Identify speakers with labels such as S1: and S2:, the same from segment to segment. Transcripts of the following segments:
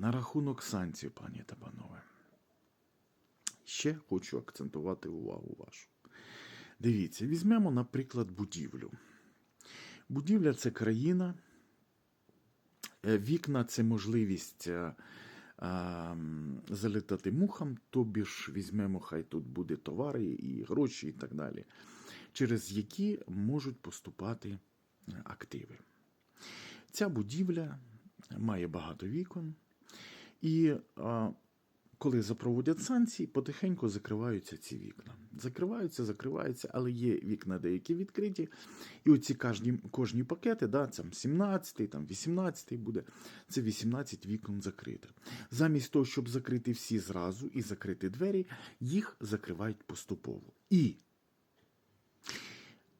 S1: На рахунок санкцій, пані та панове. Ще хочу акцентувати увагу вашу. Дивіться, візьмемо, наприклад, будівлю. Будівля це країна, е, вікна це можливість е, а, залітати мухам, тобі ж візьмемо, хай тут буде товари і гроші, і так далі, через які можуть поступати е, активи. Ця будівля має багато вікон, і а, коли запроводять санкції, потихеньку закриваються ці вікна. Закриваються, закриваються, але є вікна деякі відкриті. І оці кожні, кожні пакети, да, там 17, там 18 буде, це 18 вікон закрите. Замість того, щоб закрити всі зразу і закрити двері, їх закривають поступово. І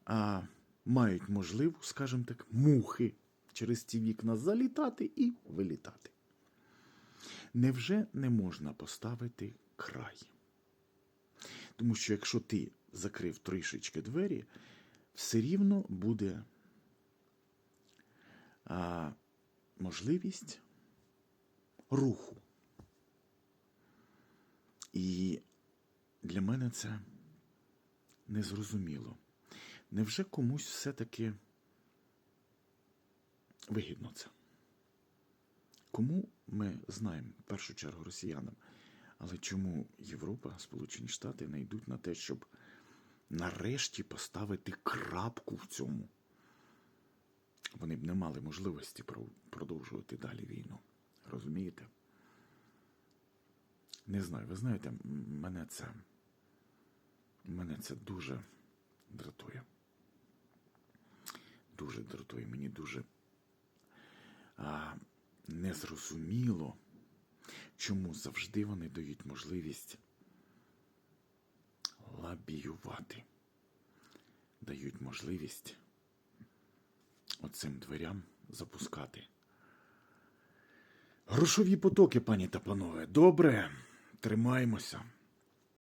S1: а, мають можливу, скажімо так, мухи через ці вікна залітати і вилітати. Невже не можна поставити край? Тому що якщо ти закрив трішечки двері, все рівно буде а, можливість руху. І для мене це незрозуміло. Невже комусь все-таки вигідно це? Кому ми знаємо, в першу чергу росіянам, але чому Європа, Сполучені Штати не йдуть на те, щоб нарешті поставити крапку в цьому? Вони б не мали можливості продовжувати далі війну. Розумієте? Не знаю, ви знаєте, мене це, мене це дуже дратує. Дуже дратує, мені дуже а, незрозуміло, чому завжди вони дають можливість лабіювати, дають можливість оцим дверям запускати. Грошові потоки, пані та панове, добре, тримаємося.